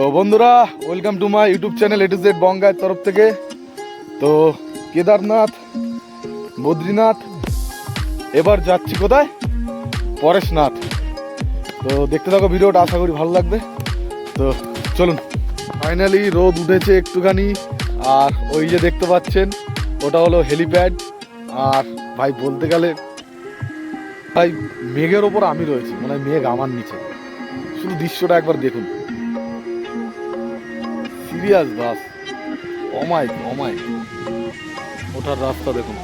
তো বন্ধুরা welcome to my YouTube channel A to Z বঙ্গায়ের তরফ থেকে। তো কেদারনাথ, বদ্রীনাথ, এবার যাচ্ছি কোথায়? পরেশনাথ। তো দেখতে থাকো ভিডিওটা, আশা করি ভালো লাগবে। তো চলুন ফাইনালি রোদ উঠেছে একটুখানি, আর ওই যে দেখতে পাচ্ছেন, ওটা হলো হেলিপ্যাড আর ভাই, বলতে গেলে, ভাই, মেঘের ওপর আমি রয়েছি মানে মেঘ আমার নিচে। শুধু দৃশ্যটা একবার দেখুন। Serious bus. অমায়িক অমায়িক ওঠার রাস্তা দেখুন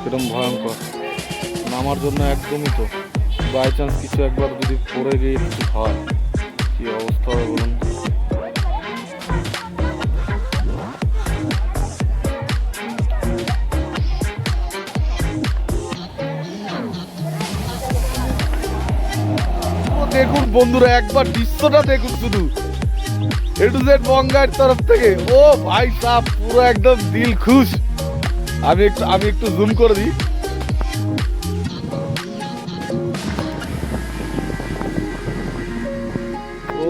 সেরকম ভয়ঙ্কর। নামার জন্য একদমই তো বাই চান্স কিছু একবার যদি পড়ে গিয়ে কিছু হয়, কি অবস্থা হবে বলুন? দেখুন বন্ধুরা, একবার দৃশ্যটা দেখুন শুধু। এ টু জেড বঙ্গায়ের তরফ থেকে। ও ভাই সাহ পুরো একদম দিল খুশ। আমি একটু আমি একটু জুম করে দিই।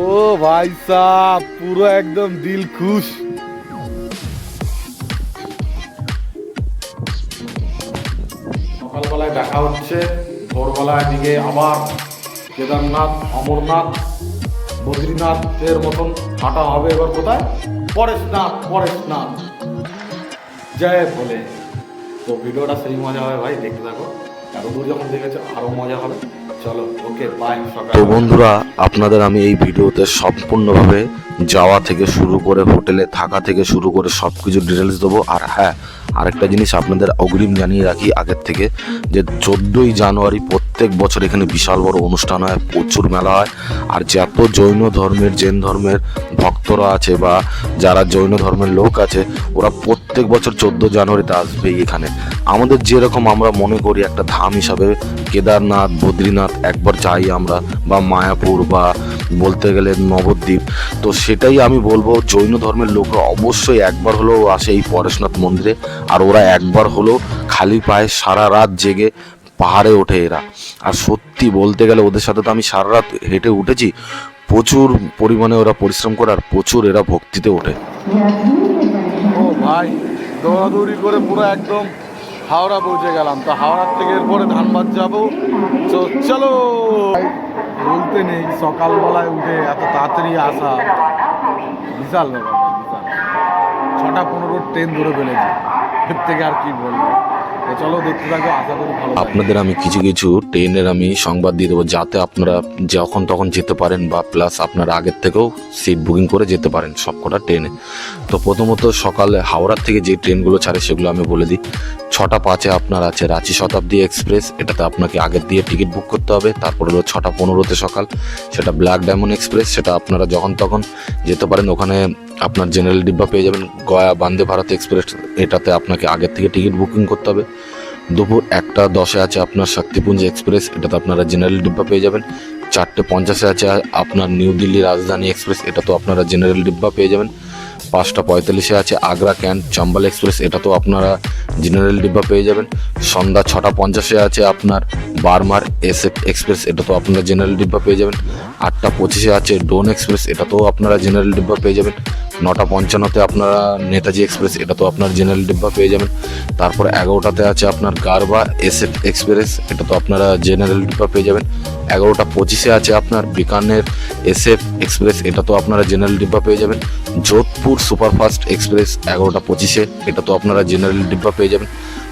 ও ভাই সাহ পুরো একদম দিল খুশ। সকালবেলায় দেখা হচ্ছে, ভোরবেলায় দিকে আবার কেদারনাথ, অমরনাথ। বদ্রীনাথের মতন হাঁটা হবে এবার কোথায়? পরেশনাথ পরেশনাথ। জয় বলে তো ভিডিওটা সেই মজা হবে ভাই, দেখতে থাকো। এত দূর যখন দেখেছ আরও মজা হবে। তো বন্ধুরা, আপনাদের আমি এই ভিডিওতে সম্পূর্ণভাবে যাওয়া থেকে শুরু করে হোটেলে থাকা থেকে শুরু করে সব কিছু ডিটেলস দেবো। আর হ্যাঁ আরেকটা জিনিস আপনাদের অগ্রিম জানিয়ে রাখি আগের থেকে, যে চোদ্দোই জানুয়ারি প্রত্যেক বছর এখানে বিশাল বড় অনুষ্ঠান হয়, প্রচুর মেলা হয়। আর যত জৈন ধর্মের জৈন ধর্মের ভক্তরা আছে বা যারা জৈন ধর্মের লোক আছে, ওরা প্রত্যেক বছর চোদ্দ জানুয়ারিতে আসবেই এখানে। আমাদের যেরকম আমরা মনে করি একটা ধাম হিসাবে, কেদারনাথ, বদ্রীনাথ, একবার যাই আমরা, বা মায়াপুর, বা বলতে গেলে নবদ্বীপ, তো সেটাই আমি বলব, জৈন ধর্মের লোকরা অবশ্যই একবার হলেও আসে এই পরেশনাথ মন্দিরে, আর ওরা একবার হলেও খালি পায়ে সারা রাত জেগে পাহাড়ে ওঠে এরা। আর সত্যি বলতে গেলে ওদের সাথে তো আমি সারা রাত হেঁটে উঠেছি, প্রচুর পরিমাণে ওরা পরিশ্রম করে, আর প্রচুর এরা ভক্তিতে ওঠে। ও ভাই, দৌড়াদৌড়ি করে পুরো একদম হাওড়া পৌঁছে গেলাম। তো হাওড়ার থেকে এরপরে ধানবাদ যাব। তো চলো। বলতে নেই, সকালবেলায় উঠে এত তাড়াতাড়ি আসা বিশাল ব্যাপার, বিশাল। ছটা পনেরো ট্রেন ধরে ফেলেছি। এর থেকে আর কি বলব? আপনাদের আমি কিছু কিছু ট্রেনের আমি সংবাদ দিয়ে দেবো যাতে আপনারা যখন তখন যেতে পারেন বা প্লাস আপনারা আগের থেকেও সিট বুকিং করে যেতে পারেন সবকটা ট্রেনে। তো প্রথমত সকালে হাওড়ার থেকে যে ট্রেনগুলো ছাড়ে সেগুলো আমি বলে দিই। ছটা পাঁচে আপনার আছে রাঁচি শতাব্দী এক্সপ্রেস, এটাতে আপনাকে আগের দিয়ে টিকিট বুক করতে হবে। তারপর হলো ছটা পনেরোতে সকাল, সেটা ব্ল্যাক ডায়মন্ড এক্সপ্রেস, সেটা আপনারা যখন তখন যেতে পারেন ওখানে আপনার জেনারেল ডিব্বা পেয়ে যাবেন। গয়া বন্দে ভারত এক্সপ্রেস, এটাতে আপনাকে আগের থেকে টিকিট বুকিং করতে হবে। দুপুর একটা দশে আছে আপনার শক্তিপুঞ্জ এক্সপ্রেস, এটাতে আপনারা জেনারেল ডিব্বা পেয়ে যাবেন। চারটে পঞ্চাশে আছে আপনার নিউ দিল্লি রাজধানী এক্সপ্রেস এটা তো আপনারা জেনারেল ডিব্বা পেয়ে যাবেন। পাঁচটা পঁয়তাল্লিশে আছে আগ্রা ক্যান্ট চম্বল এক্সপ্রেস এটা তো আপনারা জেনারেল ডিব্বা পেয়ে যাবেন। সন্ধ্যা ছটা পঞ্চাশে আছে আপনার বারমার এস এক্সপ্রেস এটা তো আপনারা জেনারেল ডিব্বা পেয়ে যাবেন। আটটা পঁচিশে আছে ডোন এক্সপ্রেস এটা তো আপনারা জেনারেল ডিব্বা পেয়ে যাবেন। নটা পঞ্চান্নতে আপনারা নেতাজি এক্সপ্রেস, এটা তো আপনার জেনারেল ডিব্বা পেয়ে যাবেন। তারপর এগারোটাতে আছে আপনার গারবা এস এক্সপ্রেস, এটা তো আপনারা জেনারেল ডিব্বা পেয়ে যাবেন। এগারোটা পঁচিশে আছে আপনার বিকানের এস এফ এক্সপ্রেস, এটা তো আপনারা জেনারেল ডিব্বা পেয়ে যাবেন। যোধপুর সুপারফাস্ট এক্সপ্রেস, এগারোটা পঁচিশে, এটা তো আপনারা জেনারেল ডিব্বা পেয়ে যাবেন।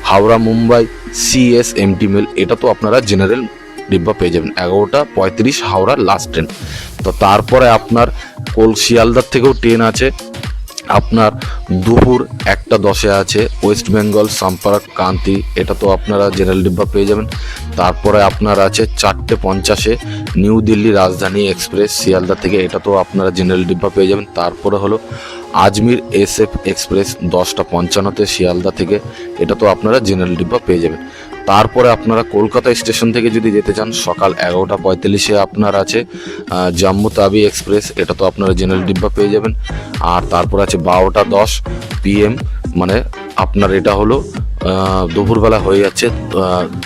Howrah Mumbai CS MT mail, এটা তো আপনারা জেনারেল ডিব্বা পেয়ে যাবেন। এগারোটা, পঁয়ত্রিশ হাওড়ার লাস্ট ট্রেন তো তারপরে আপনার কোল শিয়ালদার থেকেও ট্রেন আছে। আপনার দুপুর একটা দশে আছে ওয়েস্ট বেঙ্গল সম্পর্ক কান্তি এটা তো আপনারা জেনারেল ডিব্বা পেয়ে যাবেন। তারপরে আপনার আছে চারটে পঞ্চাশে নিউ দিল্লি রাজধানী এক্সপ্রেস শিয়ালদা থেকে এটা তো আপনারা জেনারেল ডিব্বা পেয়ে যাবেন। তারপরে হলো আজমির এস এফ এক্সপ্রেস দশটা পঞ্চান্নতে শিয়ালদা থেকে এটা তো আপনারা জেনারেল ডিব্বা পেয়ে যাবেন। তারপরে আপনারা কলকাতা স্টেশন থেকে যদি যেতে চান, সকাল এগারোটা পঁয়তাল্লিশে আপনার আছে জম্মু তাবি এক্সপ্রেস, এটা তো আপনারা জেনারেল ডিব্বা পেয়ে যাবেন। আর তারপর আছে বারোটা দশ পিএম মানে আপনার এটা হলো দুপুরবেলা হয়ে যাচ্ছে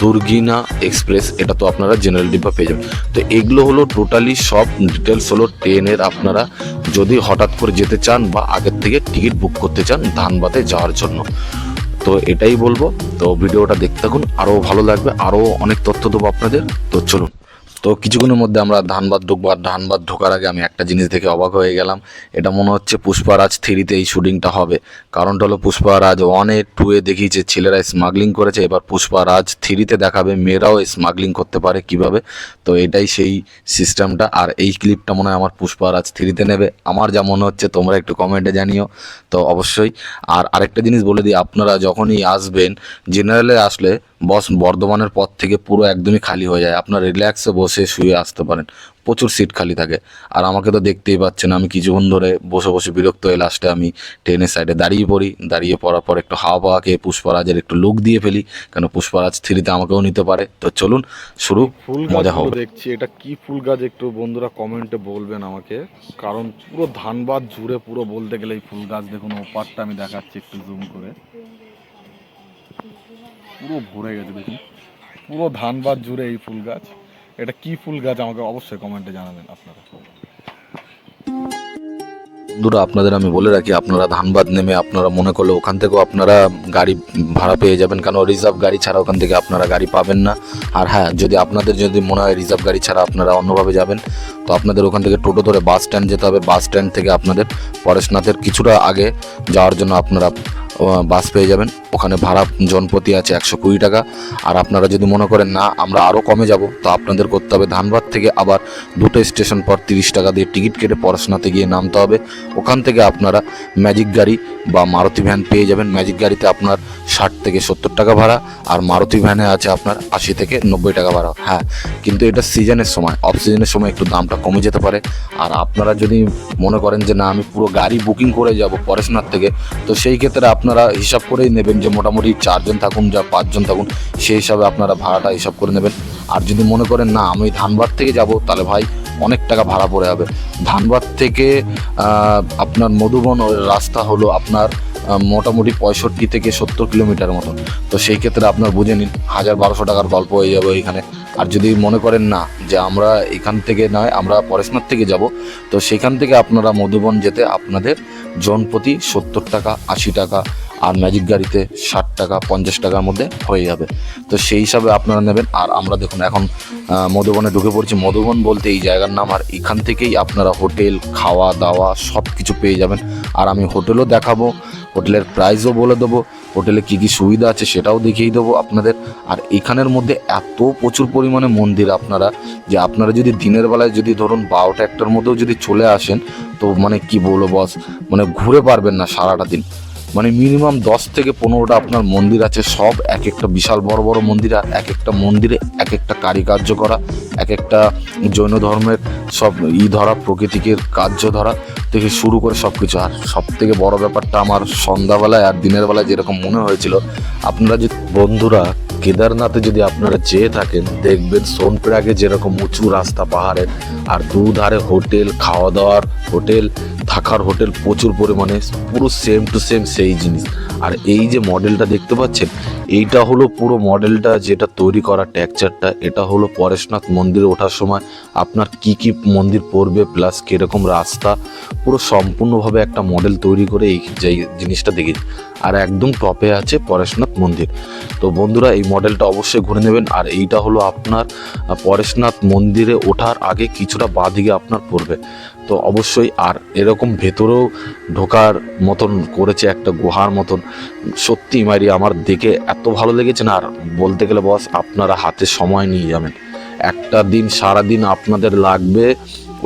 দুর্গিনা এক্সপ্রেস, এটা তো আপনারা জেনারেল ডিব্বা পেয়ে যাবেন। তো এগুলো হলো টোটালি সব ডিটেলস হলো ট্রেনের আপনারা যদি হঠাৎ করে যেতে চান বা আগের থেকে টিকিট বুক করতে চান, ধানবাদে যাওয়ার জন্য। তো এটাই বলব। তো ভিডিওটা দেখতে থাকুন আরও ভালো লাগবে আরও অনেক তথ্য দেবো আপনাদের। তো চলুন। তো কিছুক্ষণের মধ্যে আমরা ধানবাদ ঢুকবো। আর ধানবাদ ঢোকার আগে আমি একটা জিনিস দেখে অবাক হয়ে গেলাম। এটা মনে হচ্ছে পুষ্পারাজ থ্রিতে এই শুটিংটা হবে। কারণটা হলো পুষ্পারাজ ওয়ানে টুয়ে দেখিয়েছে, ছেলেরা স্মাগলিং করেছে। এবার পুষ্পারাজ থ্রিতে দেখাবে, মেয়েরাও স্মাগলিং করতে পারে কীভাবে। তো এটাই সেই সিস্টেমটা আর এই ক্লিপটা মনে হয় আমার পুষ্পারাজ থ্রিতে নেবে। আমার যা মনে হচ্ছে তোমরা একটু কমেন্টে জানিও। তো অবশ্যই। আর আরেকটা জিনিস বলে দিই, আপনারা যখনই আসবেন জেনারেলে আসলে বস বর্ধমানের পর থেকে পুরো একদমই খালি হয়ে যায়। আপনার রিল্যাক্সে বসে শুয়ে আসতে পারেন। প্রচুর সিট খালি থাকে। আর আমাকে তো দেখতেই পাচ্ছেন আমি কিছুক্ষণ ধরে বসে বসে বিরক্ত হয়ে লাস্টে আমি ট্রেনের সাইডে দাঁড়িয়ে পড়ি। দাঁড়িয়ে পড়ার পর একটু হাওয়া পাওয়া খেয়ে পুষ্পরাজের একটু লুক দিয়ে ফেলি। কেন পুষ্পরাজ থ্রিতে আমাকেও নিতে পারে। তো চলুন শুরু। ফুল মজা হবে। দেখছি এটা কি ফুল গাছ একটু বন্ধুরা কমেন্টে বলবেন আমাকে। কারণ পুরো ধানবাদ জুড়ে পুরো বলতে গেলে এই ফুল গাছ দেখুন ওপারটা আমি দেখাচ্ছি একটু জুম করে। পুরো ভরে গেছে দেখুন। পুরো ধানবাদ জুড়ে এই ফুল গাছ। এটা কি ফুল গাছ আমাকে অবশ্যই কমেন্টে জানাবেন আপনারা। বন্ধুরা, আপনাদের আমি বলে রাখি, আপনারা ধানবাদ নেমে আপনারা মনে করলে ওখান থেকেও আপনারা গাড়ি ভাড়া পেয়ে যাবেন। কারণ রিজার্ভ গাড়ি ছাড়া ওখান থেকে আপনারা গাড়ি পাবেন না। আর হ্যাঁ যদি আপনাদের যদি মনে হয় রিজার্ভ গাড়ি ছাড়া আপনারা অন্যভাবে যাবেন, তো আপনাদের ওখান থেকে টোটো ধরে বাস স্ট্যান্ড যেতে হবে। বাস স্ট্যান্ড থেকে আপনাদের পরেশনাথের কিছুটা আগে যাওয়ার জন্য আপনারা বাস পেয়ে যাবেন। ওখানে ভাড়া জনপ্রতি আছে একশো কুড়ি টাকা। আর আপনারা যদি মনে করেন, না, আমরা আরও কমে যাব, তো আপনাদের করতে হবে ধানবাদ থেকে আবার দুটো স্টেশন পর তিরিশ টাকা দিয়ে টিকিট কেটে পড়াশোনাতে গিয়ে নামতে হবে। ওখান থেকে আপনারা ম্যাজিক গাড়ি বা মারুতি ভ্যান পেয়ে যাবেন। ম্যাজিক গাড়িতে আপনার ষাট থেকে সত্তর টাকা ভাড়া, আর মারুতি ভ্যানে আছে আপনার আশি থেকে নব্বই টাকা ভাড়া। হ্যাঁ কিন্তু এটা সিজনের সময়। অফ সিজনের সময় একটু দামটা কমে যেতে পারে। আর আপনারা যদি মনে করেন যে, না, আমি পুরো গাড়ি বুকিং করে যাব পড়াশোনার থেকে, তো সেই ক্ষেত্রে আপনারা হিসাব করেই নেবেন যে মোটামুটি চারজন থাকুন যা পাঁচজন থাকুন, সেই হিসাবে আপনারা ভাড়াটা হিসাব করে নেবেন। আর যদি মনে করেন, না, আমি ধানবাদ থেকে যাব, তাহলে ভাই অনেক টাকা ভাড়া পড়ে যাবে। ধানবাদ থেকে আপনার মধুবন রাস্তা হলো আপনার মোটামুটি পঁয়ষট্টি থেকে সত্তর কিলোমিটার মতন। তো সেই ক্ষেত্রে আপনার বুঝে নিন, হাজার বারোশো টাকার গল্প হয়ে যাবে এখানে আর যদি মনে করেন না যে আমরা এখান থেকে নয়, আমরা পরেশনাথ থেকে যাব, তো সেখান থেকে আপনারা মধুবন যেতে আপনাদের জনপ্রতি সত্তর টাকা, আশি টাকা আর ম্যাজিক গাড়িতে ষাট টাকা, পঞ্চাশ টাকার মধ্যে হয়ে যাবে। তো সেই হিসাবে আপনারা নেবেন। আর আমরা দেখুন এখন মধুবনে ঢুকে পড়ছি। মধুবন বলতে এই জায়গার নাম, আর এখান থেকেই আপনারা হোটেল, খাওয়া দাওয়া সব কিছু পেয়ে যাবেন। আর আমি হোটেলও দেখাবো, হোটেলের প্রাইসও বলে দেবো। হোটেলে কি কি সুবিধা আছে সেটাও দেখিয়ে দেবো আপনাদের। আর এখানের মধ্যে এত প্রচুর পরিমাণে মন্দির আপনারা, যে আপনারা যদি দিনের বেলায় যদি ধরুন বারোটা একটার মধ্যেও যদি চলে আসেন, তো মানে কি বলব বস মানে ঘুরে পারবেন না সারাটা দিন। মানে মিনিমাম দশ থেকে পনেরোটা আপনার মন্দির আছে। সব এক একটা বিশাল বড় বড় মন্দির, আর এক একটা মন্দিরে এক একটা কারিকার্য করা, এক একটা জৈন ধর্মের সব ই ধরা, প্রকৃতিকের কার্য ধরা থেকে শুরু করে সব কিছু আর সব থেকে বড় ব্যাপারটা আমার সন্ধ্যাবেলায় আর দিনের বেলায় যেরকম মনে হয়েছিল, আপনারা যে বন্ধুরা কেদারনাথে যদি আপনারা চেয়ে থাকেন, দেখবেন সোনপ্রাগে যেরকম উঁচু রাস্তা পাহাড়ের, আর দুধারে হোটেল খাওয়া দাওয়ার হোটেল, থাকার হোটেল প্রচুর পরিমাণে, পুরো সেম টু সেম সেই জিনিস। আর এই যে মডেলটা দেখতে পাচ্ছেন এইটা হলো পুরো মডেলটা, যেটা তৈরি করা টেক্সচারটা এটা হলো পরেশনাথ মন্দিরে ওঠার সময় আপনার কি কি মন্দির পড়বে প্লাস কীরকম রাস্তা, পুরো সম্পূর্ণভাবে একটা মডেল তৈরি করে এই জিনিসটা দেখি। আর একদম টপে আছে পরেশনাথ মন্দির। তো বন্ধুরা, এই মডেলটা অবশ্যই ঘুরে নেবেন। আর এইটা হলো আপনার পরেশনাথ মন্দিরে ওঠার আগে কিছুটা বাঁদিকে আপনার পড়বে। তো অবশ্যই আর এরকম ভেতরেও ঢোকার মতন করেছে একটা গুহার মতন। সত্যি মারি আমার দেখে এত ভালো লেগেছে না, আর বলতে গেলে বস, আপনারা হাতে সময় নিয়ে যাবেন। একটা দিন সারা দিন আপনাদের লাগবে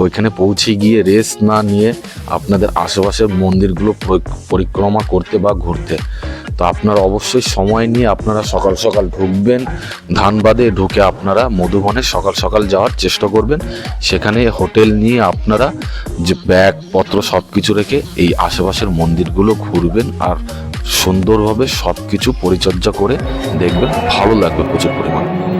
ওইখানে পৌঁছে গিয়ে রেস্ট না নিয়ে আপনাদের আশেপাশের মন্দিরগুলো পরিক্রমা করতে বা ঘুরতে। তো আপনারা অবশ্যই সময় নিয়ে আপনারা সকাল সকাল ঢুকবেন ধানবাদে ঢুকে আপনারা মধুবনে সকাল সকাল যাওয়ার চেষ্টা করবেন। সেখানে হোটেল নিয়ে আপনারা যে ব্যাগপত্র সব কিছু রেখে এই আশেপাশের মন্দিরগুলো ঘুরবেন আর সুন্দরভাবে সব কিছু পরিচর্যা করে দেখবেন ভালো লাগবে প্রচুর পরিমাণে।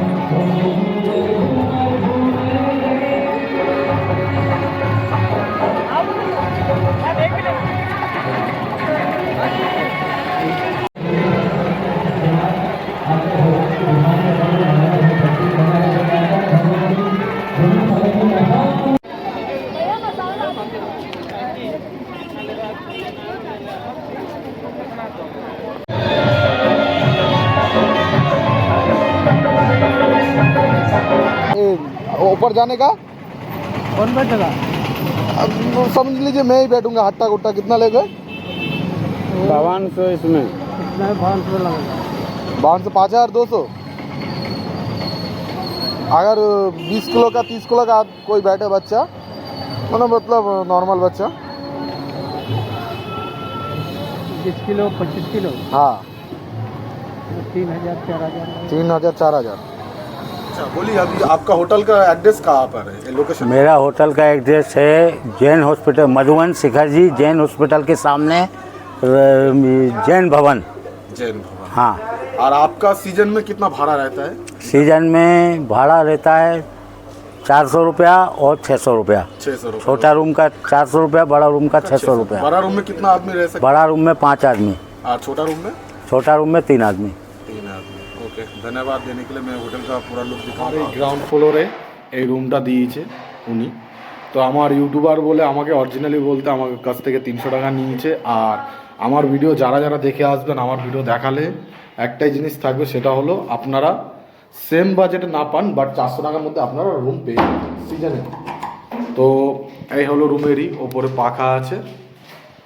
जाने का? कौन बैठेगा? अब समझ लीजिए मैं ही बैठूँगा हट्टा गुट्टा कितना लेगा बावन सौ इसमें। कितना बावन सौ लगेगा। बावन से पाँच हज़ार दो सौ। अगर बीस किलो का तीस किलो का कोई बैठे बच्चा मतलब मतलब नॉर्मल बच्चा। बीस किलो पच्चीस किलो? हाँ। तीन हज़ार चार हज़ार। तीन हज़ार चार हज़ार। अच्छा बोलिए अभी आपका होटल का एड्रेस कहाँ पर है? लोकेशन मेरा होटल का एड्रेस है जैन हॉस्पिटल मधुबन शिखर जी जैन हॉस्पिटल के सामने जैन भवन। जैन भवन। हाँ। और आपका सीज़न में कितना भाड़ा रहता है? सीज़न में भाड़ा रहता है चार सौ रुपया और छः सौ रुपया। छोटा रूम का चार सौ रुपया बड़ा रूम का छः सौ रुपया। बड़ा रूम में कितना आदमी रह सकता बड़ा रूम में पाँच आदमी। और छोटा रूम में? छोटा रूम में तीन आदमी। তিন আদমি ওকে ধন্যবাদ দেনে কে मैं होटल का पूरा लुक दिखाऊंगा গ্রাউন্ড ফ্লোরে এই রুমটা দিয়েছে উনি তো আমার ইউটিউবার বলে আমাকে অরিজিনালি বলতে আমার কাছ থেকে তিনশো টাকা নিয়েছে আর আমার ভিডিও যারা যারা দেখে আসবেন আমার ভিডিও দেখালে একটাই জিনিস থাকবে সেটা হলো আপনারা সেম বাজেটে না পান বাট চারশো টাকার মধ্যে আপনারা রুম পেয়ে সিজনে তো এই হলো রুমেরই ওপরে পাখা আছে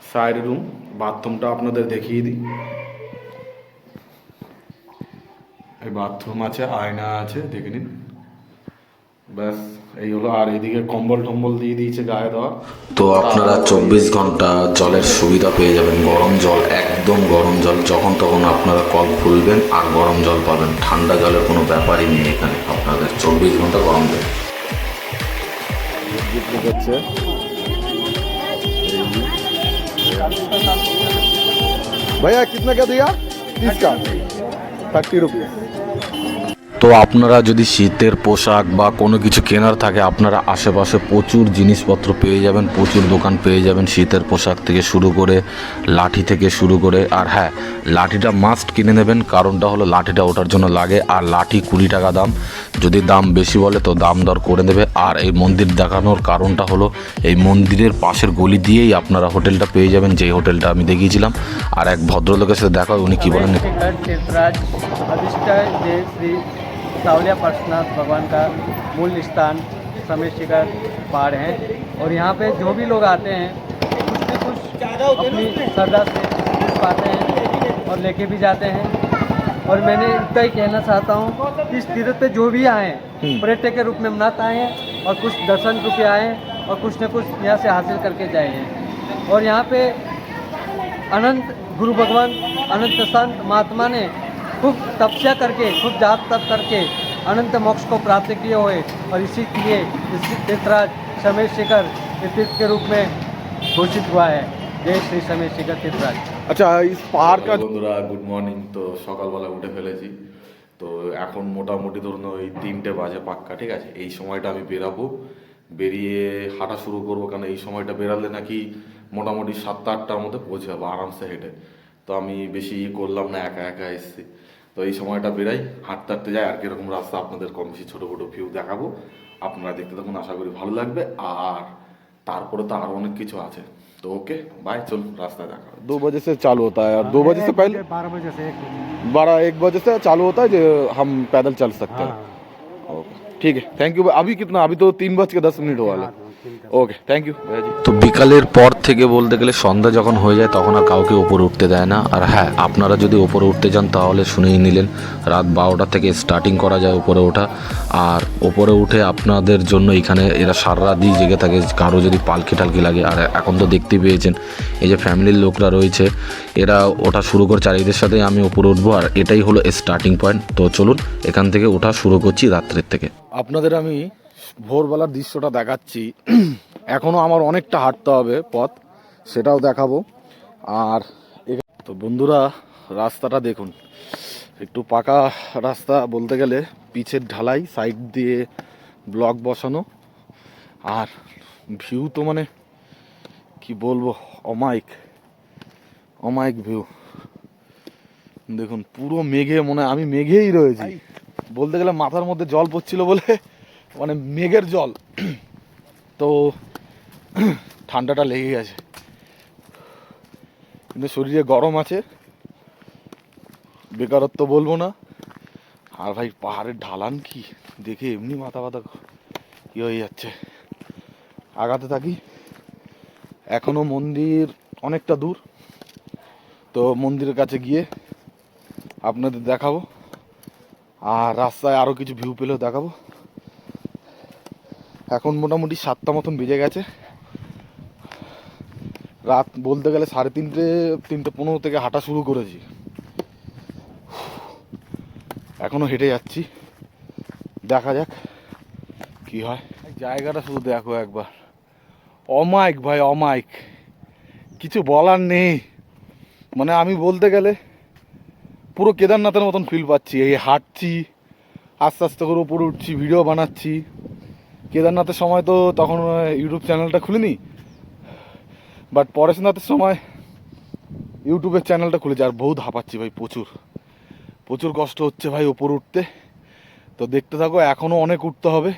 সাইড রুম বাথরুমটা আপনাদের দেখিয়ে দিই এই বাথরুম আছে আয়না আছে দেখে নিন। ব্যাস এই হলো আর এদিকে কম্বল টম্বল দিয়ে দিয়েছে গায়ে দেওয়া। তো আপনারা চব্বিশ ঘণ্টা জলের সুবিধা পেয়ে যাবেন গরম জল একদম গরম জল যখন তখন আপনারা কল খুলবেন আর গরম জল পাবেন। ঠান্ডা জলের কোনো ব্যাপারই নেই এখানে আপনাদের চব্বিশ ঘণ্টা গরম জল ভাইয়া কিতনা কে দিয়া? তিরিশ থার্টি রুপিস তো আপনারা যদি শীতের পোশাক বা কোনো কিছু কেনার থাকে, আপনারা আশেপাশে প্রচুর জিনিসপত্র পেয়ে যাবেন, প্রচুর দোকান পেয়ে যাবেন শীতের পোশাক থেকে শুরু করে, লাঠি থেকে শুরু করে। আর হ্যাঁ লাঠিটা মাস্ট কিনে নেবেন, কারণটা হলো লাঠিটা ওঠার জন্য লাগে। আর লাঠি কুড়ি টাকা দাম। যদি দাম বেশি বলে, তো দাম দর করে দেবে আর এই মন্দির দেখানোর কারণটা হলো, এই মন্দিরের পাশের গলি দিয়েই আপনারা হোটেলটা পেয়ে যাবেন, যেই হোটেলটা আমি দেখিয়েছিলাম। আর এক ভদ্রলোকের সাথে দেখা উনি কী বলেন? सावलिया पार्श्वनाथ भगवान का मूल स्थान समय शिखर पहाड़ है। और यहाँ पे जो भी लोग आते हैं कुछ न कुछ अपनी श्रद्धा से कुछ पाते हैं और लेके भी जाते हैं। और मैंने इतना ही कहना चाहता हूँ कि इस तीर्थ पे जो भी आए पर्यटक के रूप में मत आए हैं और कुछ दर्शन रूप में आए हैं और कुछ न कुछ यहाँ से हासिल करके जाए हैं। और यहाँ पे अनंत गुरु भगवान अनंत संत महात्मा ने खूब तपस्या करके खूब जाप तप करके अनंत मोक्ष को प्राप्त किए हुए और इसी लिए इस तीर्थराज समय शिखर इस तीर्थ के रूप में घोषित हुआ है जय श्री समय शिखर तीर्थराज আচ্ছা ইস পাহাড় কা বন্ধুরা গুড মর্নিং তো সকালবেলা উঠে ফেলেছি তো এখন মোটামুটি ধরুন ওই তিনটে বাজে পাক্কা ঠিক আছে এই সময়টা আমি বেরাবো বেরিয়ে হাঁটা শুরু করবো কারণ এই সময়টা বেরালে নাকি মোটামুটি সাতটা আটটার মধ্যে পৌঁছে যাবো আরামসে হেঁটে তো আমি বেশি ই করলাম না একা একা এসেছি তো এই সময়টা বেরাই হাঁটতে হাঁটতে যাই আর কিরকম রাস্তা আপনাদের কম বেশি ছোটো ছোটো ভিউ দেখাবো আপনারা দেখতে থাকুন আশা করি ভালো লাগবে আর তারপরে তো আরও অনেক কিছু আছে তো ওকে বাই চলুন রাস্তায় দেখা হবে। दो बजे से चालू होता है और दो बजे से पहले बारह बजे से एक बारह एक बजे से चालू होता है जो हम पैदल चल सकते हैं ओके ठीक है थैंक यू अभी कितना अभी तो तीन बज के दस मिनट हुआ है ওকে থ্যাংক ইউ তো বিকালের পর থেকে বলতে গেলে সন্ধ্যা যখন হয়ে যায় তখন আর কাউকে ওপরে উঠতে দেয় না। আর হ্যাঁ আপনারা যদি ওপরে উঠতে যান তাহলে শুনেই নিলেন রাত বারোটা থেকে স্টার্টিং করা যায় উপরে ওঠা। আর ওপরে উঠে আপনাদের জন্য এখানে এরা সারা রাতই জেগে থাকে কারও যদি পালকি টালকি লাগে। আর এখন তো দেখতে পেয়েছেন এই যে ফ্যামিলির লোকরা রয়েছে এরা ওঠা শুরু করে চারিদের সাথে আমি ওপরে উঠবো। আর এটাই হলো স্টার্টিং পয়েন্ট তো চলুন এখান থেকে ওঠা শুরু করছি রাত্রের থেকে। আপনাদের আমি ভোরবেলার দৃশ্যটা দেখাচ্ছি। এখনও আমার অনেকটা হাঁটতে হবে পথ সেটাও দেখাবো। আর তো বন্ধুরা রাস্তাটা দেখুন। একটু পাকা রাস্তা বলতে গেলে পিচের ঢালাই সাইড দিয়ে ব্লক বসানো। আর ভিউ তো মানে কি বলব অমাইক অমাইক ভিউ। দেখুন পুরো মেঘে মনে হয় আমি মেঘেই রয়েছি। বলতে গেলে মাথার মধ্যে জল পড়ছিল বলে মানে মেঘের জল। তো ঠান্ডাটা লেগে গেছে কিন্তু শরীরে গরম আছে। বেকারত্ব বলব না। আর ভাই, পাহাড়ের ঢালান কি? দেখে এমনি মাথা ব্যথা কি হয়ে যাচ্ছে? আগাতে থাকি। এখনও মন্দির অনেকটা দূর। তো মন্দিরের কাছে গিয়ে আপনাদের দেখাবো। আর রাস্তায় আরও কিছু ভিউ পেলেও দেখাবো। এখন মোটামুটি সাতটা মতন বেজে গেছে। রাত বলতে গেলে সাড়ে তিনটে তিনটে পনেরো থেকে হাঁটা শুরু করেছি। এখনও হেঁটে যাচ্ছি। দেখা যাক কি হয়। জায়গাটা শুধু দেখো একবার। অমাইক ভাই অমাইক কিছু বলার নেই। মানে আমি বলতে গেলে পুরো কেদারনাথের মতন ফিল পাচ্ছি। এই হাঁটছি, আস্তে আস্তে করে উপরে উঠছি ভিডিও বানাচ্ছি। কেদারনাথের সময় তো তখন ইউটিউব চ্যানেলটা খুলিনি বাট পরেশনাথের সময় ইউটিউবের চ্যানেলটা খুলেছি আর বহুত হাঁপাচ্ছি ভাই প্রচুর। প্রচুর কষ্ট হচ্ছে ভাই ওপর উঠতে। তো দেখতে থাকো এখনও অনেক উঠতে হবে।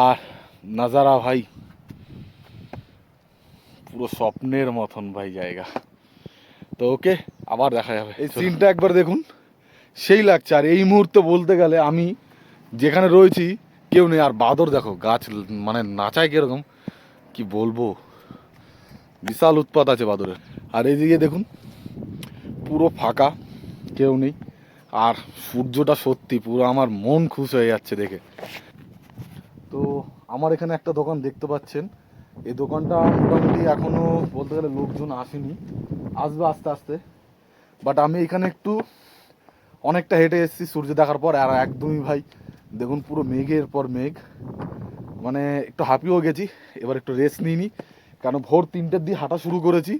আর নাজারা ভাই পুরো স্বপ্নের মতন ভাই জায়গা। তো ওকে আবার দেখা যাবে এই সিনটা একবার দেখুন। সেই লাগছে আর এই মুহূর্তে বলতে গেলে আমি যেখানে রয়েছি কেউ নেই। আর বাদর দেখো, গাছ মানে নাচায় কীরকম? কি বলব? বিশাল উৎপাত আছে বাদরের। আর এইদিকে দেখুন, পুরো ফাঁকা, কেউ নেই। আর সূর্যটা সত্যি পুরো আমার মন খুশ হয়ে যাচ্ছে দেখে। তো আমার এখানে একটা দোকান দেখতে পাচ্ছেন। এই দোকানটা মোটামুটি এখনও বলতে গেলে লোকজন আসেনি। আসবে আস্তে আস্তে। বাট আমি এখানে একটু অনেকটা হেঁটে এসেছি সূর্য দেখার পর। আর একদমই ভাই দেখুন, পুরো মেঘের পর মেঘ। মানে একটু হাঁপিয়েও গেছি, এবার একটু রেস্ট নিইনি কারণ ভোর তিনটের দিয়ে হাঁটা শুরু করেছি।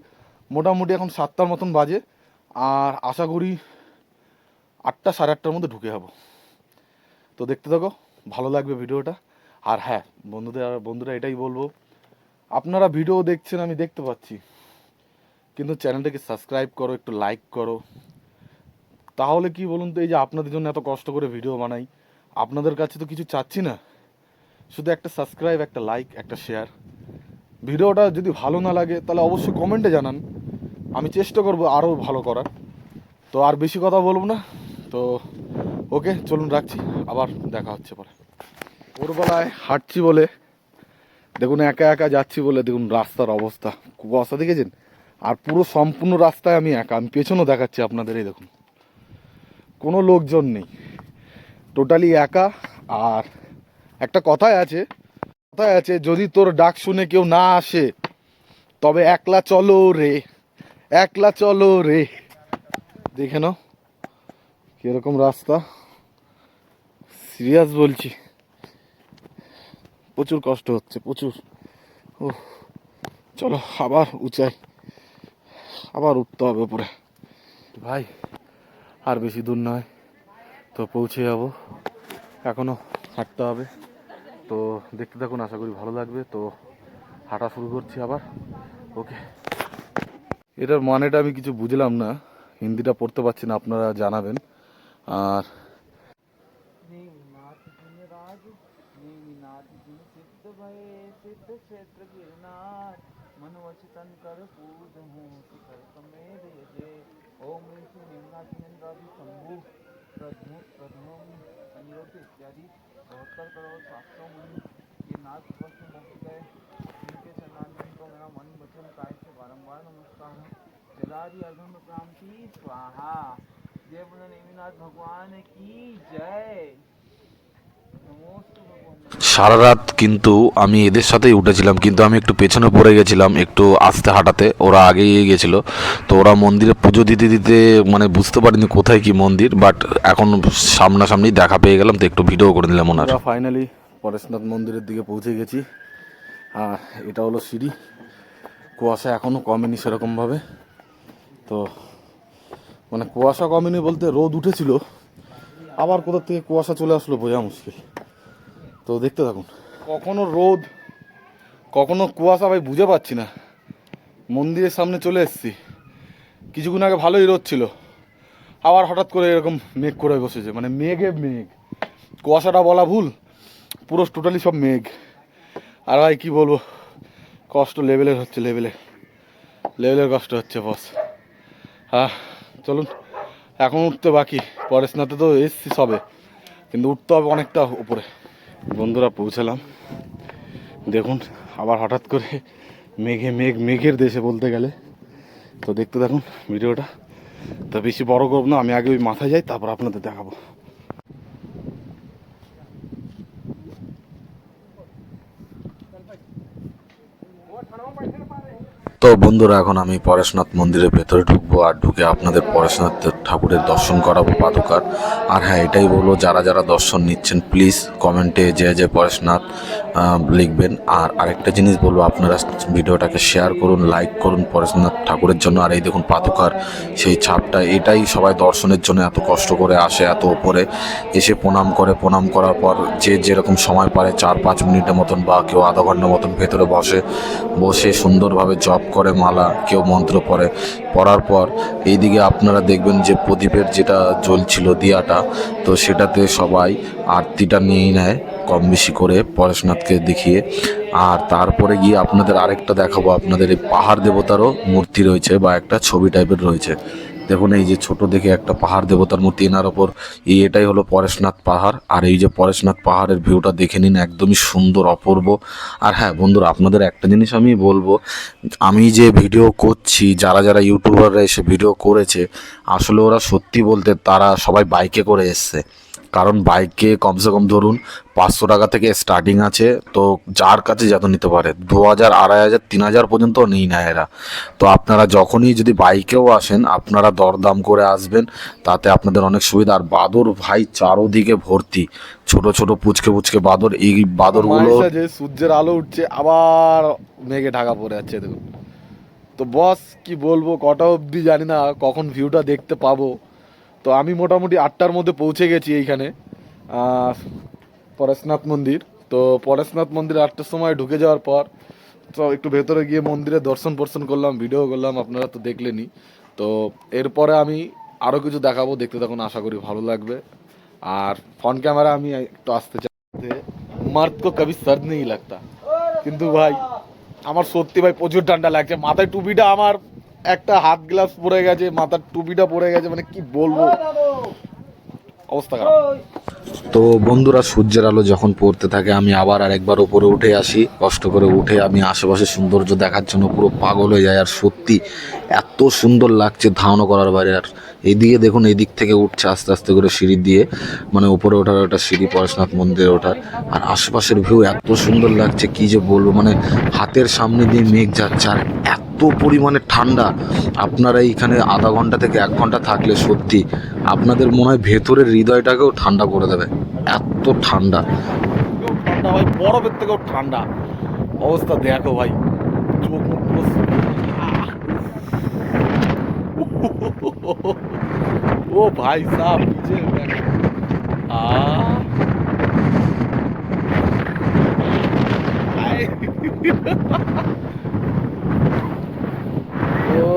মোটামুটি এখন সাতটার মতন বাজে, আর আশা করি আটটা সাড়ে আটটার মধ্যে ঢুকে যাব। তো দেখতে থাকো, ভালো লাগবে ভিডিওটা। আর হ্যাঁ বন্ধুদের আর বন্ধুরা এটাই বলব, আপনারা ভিডিও দেখছেন, আমি দেখতে পাচ্ছি। কিন্তু চ্যানেলটাকে সাবস্ক্রাইব করো, একটু লাইক করো। তাহলে কি বলুন তো, এই যে আপনাদের জন্য এত কষ্ট করে ভিডিও বানাই। আপনাদের কাছে তো কিছু চাচ্ছি না। শুধু একটা সাবস্ক্রাইব একটা লাইক একটা শেয়ার ভিডিওটা যদি ভালো না লাগে, তাহলে অবশ্যই কমেন্টে জানান। আমি চেষ্টা করব আরও ভালো করার। তো আর বেশি কথা বলব না। তো ওকে, চলুন রাখছি। আবার দেখা হচ্ছে পরে। ভোরবেলায় হাঁটছি বলে, দেখুন একা একা যাচ্ছি বলে, দেখুন রাস্তার অবস্থা। কুয়াশা দেখেছেন? আর পুরো সম্পূর্ণ রাস্তায় আমি একা। আমি পেছনও দেখাচ্ছি আপনাদের, এই দেখুন। কোনো লোকজন নেই। টোটালি একা। আর একটা কথাই আছে কথাই আছে, যদি তোর ডাক শুনে কেউ না আসে, তবে একলা চলো রে, একলা চলো রে। দেখে নাও কীরকম রাস্তা। সিরিয়াস বলছি। প্রচুর কষ্ট হচ্ছে, প্রচুর। ও চলো আবার উঁচাই, আবার উঠতে হবে উপরে ভাই, আর বেশি দূর নয়। তো পৌঁছে যাব। এখনও হাঁটতে হবে। তো দেখতে থাকুন, আশা করি ভালো লাগবে। তো হাঁটা শুরু করছি আবার। ওকে। এটার মানেটা আমি কিছু বুঝলাম না। হিন্দিটা পড়তে পারছি না, আপনারা জানাবেন। আর इत्यादि करोड़ नाथ स्वस्थ मन काय से बारंबार नमस्कार है जलादि स्वाहा बोले नेमिनाथ भगवान की जय সারা রাত কিন্তু আমি এদের সাথেই উঠেছিলাম, কিন্তু আমি একটু পেছনে পড়ে গেছিলাম, একটু আস্তে হাঁটাতে। ওরা আগে এগিয়ে তো ওরা মন্দিরে পুজো দিতে দিতে মানে বুঝতে পারিনি কোথায় কি মন্দির বাট এখন সামনাসামনি দেখা পেয়ে গেলাম, তো একটু ভিডিও করে নিলাম ওনার। ফাইনালি পরেশনাথ মন্দিরের দিকে পৌঁছে গেছি। আর এটা হলো সিঁড়ি। কুয়াশা এখনও কমেনি সেরকমভাবে। তো মানে কুয়াশা কমেনি বলতে রোদ উঠেছিল আবার কোথা থেকে কুয়াশা চলে আসলো বোঝা মুশকিল। তো দেখতে থাকুন। কখনো রোদ, কখনো কুয়াশা, ভাই, বুঝে পাচ্ছি না। মন্দিরের সামনে চলে এসেছি। কিছুক্ষণ আগে ভালোই রোদ ছিল। আবার হঠাৎ করে এরকম মেঘ করে বসেছে। মানে মেঘে মেঘ। কুয়াশাটা বলা ভুল। পুরো টোটালি সব মেঘ। আর ভাই, কি বলব? কষ্ট লেভেলের হচ্ছে লেভেলের লেভেলের কষ্ট হচ্ছে বস হ্যাঁ চলুন। এখন উঠতে বাকি। পরেশনাথে তো এসছি সবে। কিন্তু উঠতে হবে অনেকটা উপরে। বন্ধুরা, পৌঁছালাম। দেখুন, আবার হঠাৎ করে মেঘে মেঘ, মেঘের দেশে বলতে গেলে। তো দেখতে দেখুন ভিডিওটা। তো বেশি বড় করব না, আমি আগে ওই মাথায় যাই, তারপর আপনাদের দেখাবো। তো বন্ধুরা, এখন আমি পরেশনাথ মন্দিরের ভেতরে ঢুকবো আর ঢুকে আপনাদের পরেশনাথ ঠাকুরের দর্শন করাবো পাদুকার। আর হ্যাঁ এটাই বলব, যারা যারা দর্শন নিচ্ছেন প্লিজ কমেন্টে যে যে পরেশনাথ লিখবেন। আর আরেকটা জিনিস বলব, আপনারা ভিডিওটাকে শেয়ার করুন লাইক করুন পরেশনাথ ঠাকুরের জন্য। আর এই দেখুন পাদুকার সেই ছাপটা, এটাই সবাই দর্শনের জন্য এত কষ্ট করে আসে, এত ওপরে এসে প্রণাম করে। প্রণাম করার পর যে যেরকম সময় পারে, চার পাঁচ মিনিটের মতন বা কেউ আধা ঘণ্টার মতন ভেতরে বসে বসে সুন্দরভাবে জপ করে মালা, কেউ মন্ত্র পড়ে পড়ার পর এইদিকে আপনারা দেখবেন যে প্রদীপের যেটা জ্বলছিল দিয়াটা, তো সেটাতে সবাই আরতিটা নিয়েই নেয় কম বেশি করে পরেশনাথকে দেখিয়ে। আর তারপরে গিয়ে আপনাদের আরেকটা দেখাবো, আপনাদের এই পাহাড় দেবতারও মূর্তি রয়েছে বা একটা ছবি টাইপের রয়েছে। দেখুন, এই যে ছোট দেখে একটা পাহাড় দেবতার মূর্তি এনার ওপর, এই এটাই হলো পরেশনাথ পাহাড়। আর এই যে পরেশনাথ পাহাড়ের ভিউটা দেখে নিন, একদমই সুন্দর, অপূর্ব। আর হ্যাঁ বন্ধুরা, আপনাদের একটা জিনিস আমি বলব, আমি যে ভিডিও করছি, যারা যারা ইউটিউবাররা এসে ভিডিও করেছে, আসলে ওরা সত্যি বলতে তারা সবাই বাইকে করে এসছে। কারণ বাইকে কমসে কম ধরুন পাঁচশো টাকা থেকে স্টার্টিং আছে। তো যার কাছে যত নিতে পারে। দু হাজার আড়াই হাজার তিন হাজার পর্যন্ত নেই না এরা। তো আপনারা যখনই যদি বাইকেও আসেন, আপনারা দরদাম করে আসবেন, তাতে আপনাদের অনেক সুবিধা। আর বাদর ভাই চারোদিকে ভর্তি। ছোট ছোট, পুচকে পুচকে বাদর। এই বাদরগুলো যে সূর্যের আলো উঠছে, আবার মেঘে ঢাকা পড়ে যাচ্ছে, দেখুন। তো বস কি বলব? কটা অবধি জানি না কখন ভিউটা দেখতে পাবো। তো আমি মোটামুটি আটটার মধ্যে পৌঁছে গেছি এইখানে। পরেশনাথ মন্দির। তো পরেশনাথ মন্দির আটটার সময় ঢুকে যাওয়ার পর তো একটু ভেতরে গিয়ে মন্দিরে দর্শন ফর্শন করলাম ভিডিও করলাম, আপনারা তো দেখলেনই। তো এরপরে আমি আরও কিছু দেখাবো, দেখতে তখন আশা করি ভালো লাগবে। আর ফ্রন্ট ক্যামেরা আমি একটু আসতে চাই। মার্দ কো কবি সর্দ নেই লাগতা। কিন্তু ভাই, আমার সত্যি ভাই প্রচুর ঠান্ডা লাগছে। মাথায় টুপিটা আমার একটা হাত গ্লাভস পড়ে গেছে, মাথার টুপিটা পড়ে গেছে মানে কি বলব? অবস্থা তো বন্ধুরা, সূর্যের আলো যখন পড়তে থাকে, আমি আবার আর একবার ওপরে উঠে আসি। কষ্ট করে উঠে আমি আশেপাশে সৌন্দর্য দেখার জন্য পুরো পাগল হয়ে যায় আর সত্যি এত সুন্দর লাগছে ধারণা করার বাইরে। আর এদিকে দেখুন, এদিক থেকে উঠছে আস্তে আস্তে করে সিঁড়ি দিয়ে মানে উপরে ওঠার একটা সিঁড়ি, পরেশনাথ মন্দিরে ওঠার। আর আশেপাশের ভিউ এত সুন্দর লাগছে, কি যে বলব মানে হাতের সামনে দিয়ে মেঘ যাচ্ছে, আর এত পরিমাণে ঠান্ডা। আপনারা এইখানে আধা ঘণ্টা থেকে এক ঘণ্টা থাকলে সত্যি আপনাদের মনে হয় ভেতরের হৃদয়টাকেও ঠান্ডা করে দেবে। এত ঠান্ডা। ঠান্ডা ভাই বরফের থেকেও ঠান্ডা। অবস্থা দেখো ভাই, চোখ মুখ দেখো আ আই। ও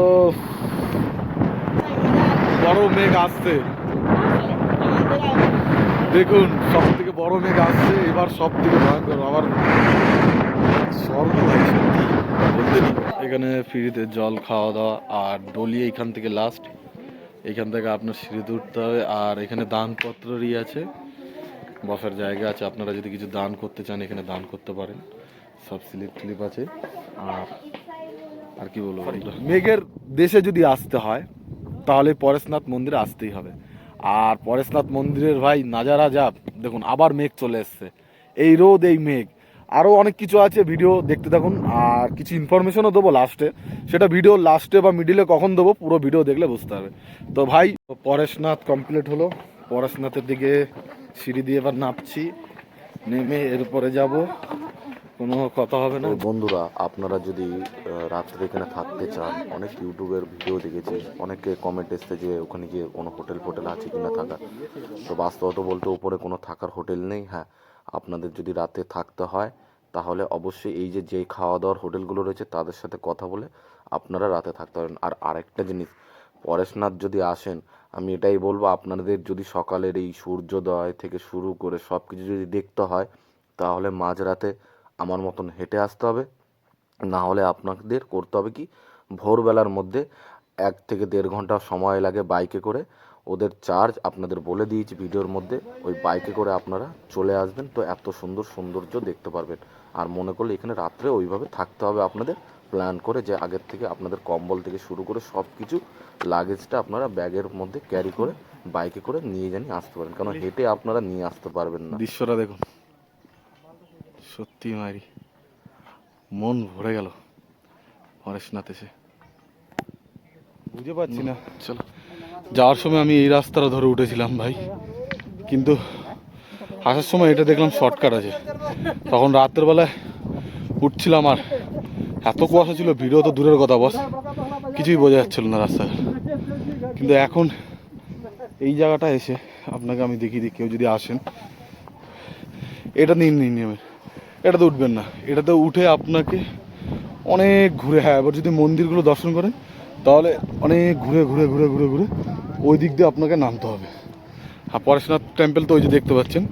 বড় মেঘ আসছে। দেখুন সব থেকে বড় মেঘ আসছে, এবার সব থেকে ভয়ঙ্কর। আবার স্বর্গ এখানে ফ্রিতে জল খাওয়া দাওয়া আর ডলিয়ে এখান থেকে লাস্ট এখান থেকে আপনার সিঁড়িতে উঠতে হবে, আর এখানে দানপত্রই আছে, বসার জায়গা আছে। আপনারা যদি কিছু দান করতে চান, এখানে দান করতে পারেন। সব স্লিপ স্লিপ আছে। আর আর কি বলব মেঘের দেশে যদি আসতে হয়, তাহলে পরেশনাথ মন্দিরে আসতেই হবে। আর পরেশনাথ মন্দিরের ভাই নাজারা যা দেখুন আবার মেঘ চলে এসছে। এই রোদ, এই মেঘ। আরও অনেক কিছু আছে ভিডিও দেখতে থাকুন। আর কিছু ইনফরমেশনও দেবো লাস্টে সেটা ভিডিও লাস্টে বা মিডিলে কখন দেবো, পুরো ভিডিও দেখলে বুঝতে হবে। তো ভাই, পরেশনাথ কমপ্লিট হলো। পরেশনাথের দিকে সিঁড়ি দিয়ে এবার নামছি। নেমে এরপরে যাব। কোনো কথা হবে না। বন্ধুরা, আপনারা যদি রাত্রে এখানে থাকতে চান, অনেক ইউটিউবের ভিডিও দেখেছি। অনেকে কমেন্ট এসছে যে ওখানে গিয়ে কোনো হোটেল ফোটেল আছে কি না থাকার। তো বাস্তবত বলতে উপরে কোনো থাকার হোটেল নেই হ্যাঁ। আপনাদের যদি রাতে থাকতে হয় তাহলে অবশ্যই এই যে যেই খাওয়া দাওয়ার হোটেলগুলো রয়েছে তাদের সাথে কথা বলে আপনারা রাতে থাকতে পারেন। আর আরেকটা জিনিস, পরেশনাথ যদি আসেন, আমি এটাই বলব, আপনাদের যদি সকালের এই সূর্যোদয় থেকে শুরু করে সব কিছু যদি দেখতে হয়, তাহলে মাঝরাতে আমার মতন হেঁটে আসতে হবে। না হলে আপনাদের করতে হবে কি, ভোরবেলার মধ্যে এক থেকে দেড় ঘণ্টা সময় লাগে বাইকে করে। ওদের চার্জ আপনাদের বলে দিয়েছি ভিডিওর মধ্যে, ওই বাইকে করে আপনারা চলে আসবেন। তো এত সুন্দর সৌন্দর্য দেখতে পারবেন। আর মনে করলে এখানে রাত্রে ওইভাবে থাকতে হবে আপনাদের। প্ল্যান করে যে আগের থেকে আপনাদের কম্বল থেকে শুরু করে সব কিছু লাগেজটা আপনারা ব্যাগের মধ্যে ক্যারি করে বাইকে করে নিয়ে জানি আসতে পারেন। কারণ হেঁটে আপনারা নিয়ে আসতে পারবেন না। দৃশ্যটা দেখুন। সত্যি মারি মন ভরে গেল পরেশনাথ এসে। বুঝে পাচ্ছি না। চলো। যাওয়ার সময় আমি এই রাস্তাটা ধরে উঠেছিলাম ভাই। কিন্তু আসার সময় এটা দেখলাম শর্টকাট আছে। তখন রাতের বেলায় উঠছিলাম আর এত কুয়াশা ছিল, ভিড়ও তো দূরের কথা বস কিছুই বোঝা যাচ্ছিল না রাস্তাঘাট কিন্তু এখন এই জায়গাটা এসে আপনাকে আমি দেখিয়ে দিই, কেউ যদি আসেন। এটা নিন নিন নেবেন এটাতে উঠবেন না। এটাতে উঠে আপনাকে অনেক ঘুরে হ্যাঁ এবার যদি মন্দিরগুলো দর্শন করেন, তাহলে অনেক ঘুরে ঘুরে ঘুরে ঘুরে ঘুরে ওই দিক দিয়ে আপনাকে নামতে হবে। আর পরেশনাথ টেম্পল তো ওই যে দেখতে পাচ্ছেন।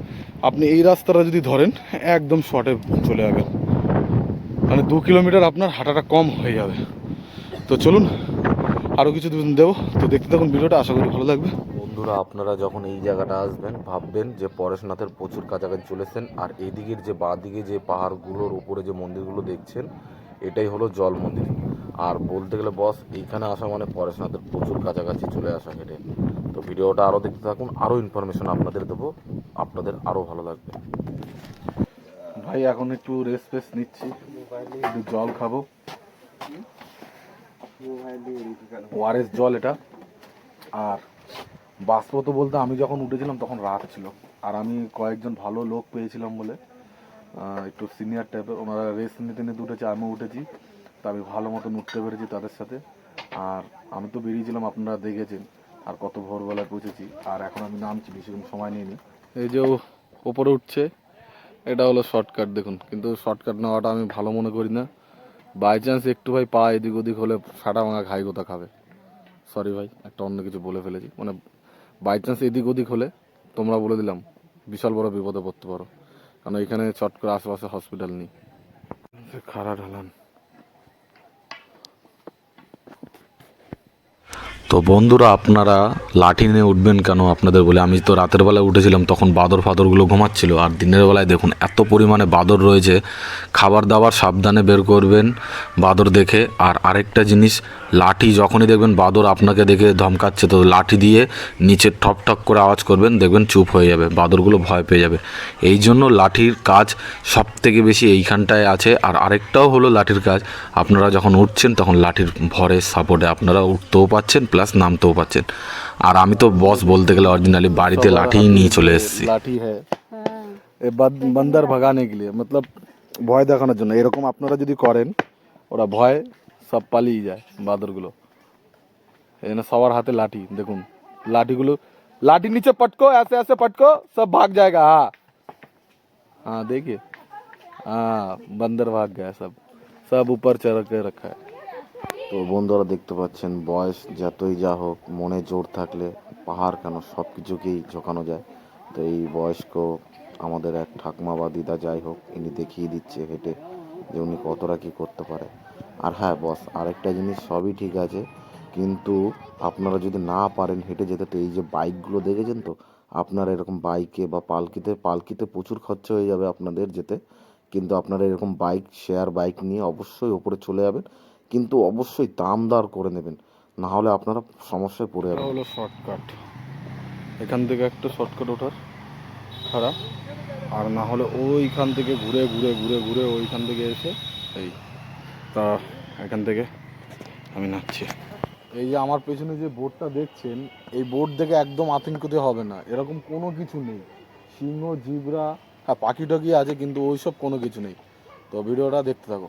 আপনি এই রাস্তাটা যদি ধরেন, একদম শর্টে চলে যাবেন। মানে দু কিলোমিটার আপনার হাঁটাটা কম হয়ে যাবে। তো চলুন আরও কিছু দিন দেবো। তো দেখতে থাকুন ভিডিওটা, আশা করি ভালো লাগবে। বন্ধুরা, আপনারা যখন এই জায়গাটা আসবেন, ভাববেন যে পরেশনাথের প্রচুর কাছাকাছি চলেছেন, আর এদিকের যে বাঁ দিকে যে পাহাড়গুলোর উপরে যে মন্দিরগুলো দেখছেন এটাই হলো জল মন্দির। আর বলতে গেলে বস এইখানে আসা মানে পরেশনাথের প্রচুর কাছাকাছি চলে আসা হেঁটে। তো ভিডিওটা আরও দেখতে থাকুন আরও ইনফরমেশন আপনাদের দেবো, আপনাদের আরও ভালো লাগবে। ভাই, এখন একটু রেস্ট ফেস্ট নিচ্ছি, একটু জল খাব। ওআরএস জল এটা। আর বাষ্পত বলতে আমি যখন উঠেছিলাম তখন রাত ছিল। আর আমি কয়েকজন ভালো লোক পেয়েছিলাম বলে একটু সিনিয়র টাইপের ওনারা রেস্ট নিতে নিতে উঠেছে আমি উঠেছি, তা আমি ভালো মতন উঠতে পেরেছি তাদের সাথে। আর আমি তো বেরিয়েছিলাম, আপনারা দেখেছেন, আর কত ভোরবেলায় পৌঁছেছি, আর এখন আমি নামছি, বেশিক্ষণ সময় নিইনি। এই যে ওপরে উঠছে, এটা হলো শর্টকাট দেখুন। কিন্তু শর্টকাট নেওয়াটা আমি ভালো মনে করি না। বাই চান্স একটু ভাই পা এদিক ওদিক হলে ফাটা ভাঙা ঘাই গোতা খাবে? সরি ভাই, একটা অন্য কিছু বলে ফেলেছি। মানে বাই চান্স এদিক ওদিক হলে তোমরা বলে দিলাম, বিশাল বড় বিপদে পড়তে পারো। কারণ এখানে চট করে আশেপাশে হসপিটাল নেই। খাড়া ঢালান। তো বন্ধুরা, আপনারা লাঠি নিয়ে উঠবেন কেন আপনাদের বলে? আমি তো রাতের বেলায় উঠেছিলাম, তখন বাদর ফাদরগুলো ঘুমাচ্ছিল। আর দিনের বেলায় দেখুন, এত পরিমাণে বাদর রয়েছে। খাবার দাবার সাবধানে বের করবেন বাদর দেখে। আর আরেকটা জিনিস লাঠি যখনই দেখবেন বাদর আপনাকে দেখে ধমকাচ্ছে তো লাঠি দিয়ে নিচে ঠপ ঠপ করে আওয়াজ করবেন দেখবেন চুপ হয়ে যাবে বাদরগুলো ভয় পেয়ে যাবে। এই জন্য লাঠির কাজ সব থেকে বেশি এইখানটায় আছে। আর আরেকটাও হলো লাঠির কাজ আপনারা যখন উঠছেন তখন লাঠির ভরের সাপোর্টে আপনারা উঠতেও পাচ্ছেন প্লাস নামতেও পাচ্ছেন। আর আমি তো বস বলতে গেলে অরিজিনালি বাড়িতে লাঠি নিয়ে চলে এসেছি। লাঠি হ্যাঁ। এ বাদ- বান্দার ভাগানে লিয়ে মতলব ভয় দেখানোর জন্য। এরকম আপনারা যদি করেন ওরা ভয় সব পালিয়ে যায় বাদরগুলো এই জন্য সবার হাতে লাঠি দেখুন লাঠিগুলো লাঠি নিচে पटको ऐसे ऐसे पटको सब भाग जाएगा हाँ हाँ देखिए हाँ बंदर भाग गया सब सब ऊपर चढ़ के रखा है তো বন্ধুরা দেখতে পাচ্ছেন বয়স যতই যা হোক মনে জোর থাকলে পাহাড় কেন সব কিছুকেই ঝোঁকানো যায় তো এই বয়স্ক আমাদের এক ঠাকুমা বা দিদা যাই হোক ইনি দেখিয়ে দিচ্ছে হেঁটে যে উনি কতটা কী করতে পারে আর হ্যাঁ বস আরেকটা জিনিস সবই ঠিক আছে। কিন্তু আপনারা যদি না পারেন হেঁটে যেতে, তো এই যে বাইকগুলো দেখেছেন তো? আপনারা এরকম বাইকে বা পালকিতে পালকিতে প্রচুর খরচা হয়ে যাবে আপনাদের যেতে। কিন্তু আপনারা এরকম বাইক শেয়ার বাইক নিয়ে অবশ্যই ওপরে চলে যাবেন। কিন্তু অবশ্যই দাম দর করে নেবেন। না হলে আপনারা সমস্যায় পড়ে যাবেন। হলো শর্টকাট এখান থেকে একটা শর্টকাট ওঠার। খারাপ। আর না হলে ওইখান থেকে ঘুরে ঘুরে ঘুরে ঘুরে ওইখান থেকে এসে এই তা এখান থেকে আমি নাচছি এই যে আমার পেছনে যে বোর্ডটা দেখছেন এই বোর্ড দেখে একদম আতঙ্কিত হবে না। এরকম কোনো কিছু নেই। সিংহ জিবরা হ্যাঁ পাখি টাকি আছে কিন্তু ওইসব কোনো কিছু নেই। তো ভিডিওটা দেখতে থাকো।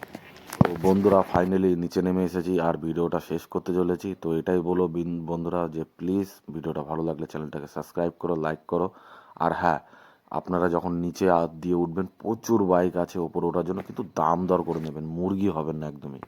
তো বন্ধুরা ফাইনালি নিচে নেমে এসেছি আর ভিডিওটা শেষ করতে চলেছি। তো এটাই বলো বিন- বন্ধুরা যে প্লিজ ভিডিওটা ভালো লাগলে চ্যানেলটাকে সাবস্ক্রাইব করো লাইক করো। আর হ্যাঁ আপনারা যখন নিচে হাত দিয়ে উঠবেন, প্রচুর বাইক আছে ওপরে ওঠার জন্য, কিন্তু দাম দর করে নেবেন, মুরগি হবেন না একদমই।